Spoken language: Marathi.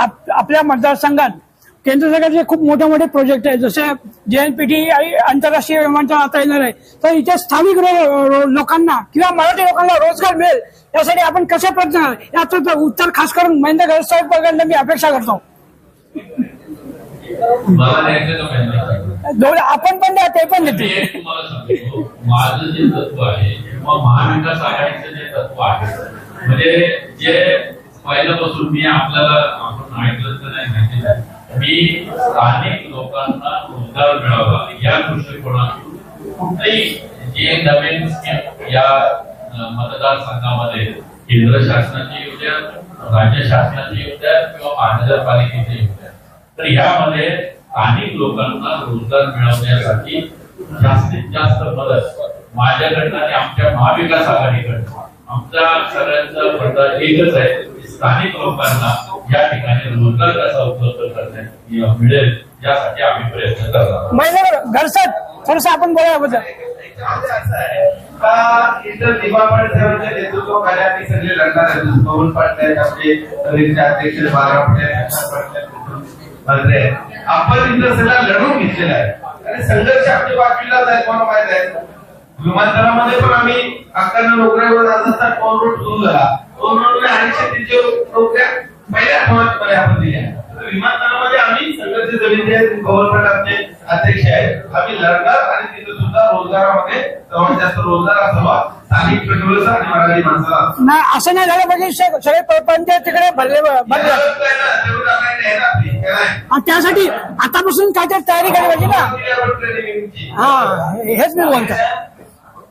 आप- आपल्या मतदारसंघात केंद्र सरकारचे खूप मोठे मोठे प्रोजेक्ट आहेत. जसे जेएनपीटी आणि आंतरराष्ट्रीय विमानतळ आता येणार आहे. तर इथे स्थानिक लोकांना किंवा मराठी लोकांना रोजगार मिळेल यासाठी आपण कशा प्रयत्न याचं तर उत्तर खास करून महेंद्र गरज साहेबांकडनं मी अपेक्षा करतो. आपण पण द्या ते पण सांगतो. माझं जे तत्व आहे किंवा महाविकास आघाडीचं जे तत्व आहे म्हणजे जे पहिल्यापासून मी आपल्याला तर नाही माहिती मी स्थानिक लोकांना रोजगार मिळावा या दृष्टिकोनातून कुठलीही जे नवीन या मतदारसंघामध्ये केंद्र शासनाची येऊ द्या राज्य शासनाची येऊ द्या किंवा महानगरपालिकेची येऊ द्या तर यामध्ये स्थानिक लोकांना रोजगार मिळवण्यासाठी जास्तीत जास्त मदत माझ्याकडनं आणि आमच्या महाविकास आघाडीकडनं आमच्या सगळ्यांचा एकच आहे स्थानिक लोकांना या ठिकाणी रोजगार कसा उपलब्ध करण्यात मिळेल यासाठी आम्ही प्रयत्न करणार गरसाट थोडस आपण बोला याबद्दल असं आहे का इतर दिवापड सेवांचे नेतृत्व कार्याने सगळे लढणार आहेत. पवन पाटले आपले कलेचे अध्यक्ष बारा पाटील मंत्री आहेत. आपण इथं सगळं लढून घेतलेला आहे आणि संघर्ष आपल्या बाजूला जाय कोणाला माहीत आहे विमानतळामध्ये पण आम्ही अक्कांना नोकऱ्यावर जात असताना टोल रोड सुरू झाला टोल रोड आणि शेतीच्या नोकऱ्या पहिल्या आपण तर विमानतळामध्ये आम्ही संघर्ष आपले अध्यक्ष आहेत. आम्ही लढणार आणि तिथे सुद्धा रोजगारामध्ये सर्वात जास्त रोजगार असावा स्थानिक पेट्रोलचा आणि मराठी माणसाला असावा. नाही असं नाही झालं पाहिजे स- सगळे प्रपंच तिकडे भरले आहे आहे त्यासाठी आतापासून काहीतरी तयारी करायला पाहिजे ना. हा हेच मी बोलतो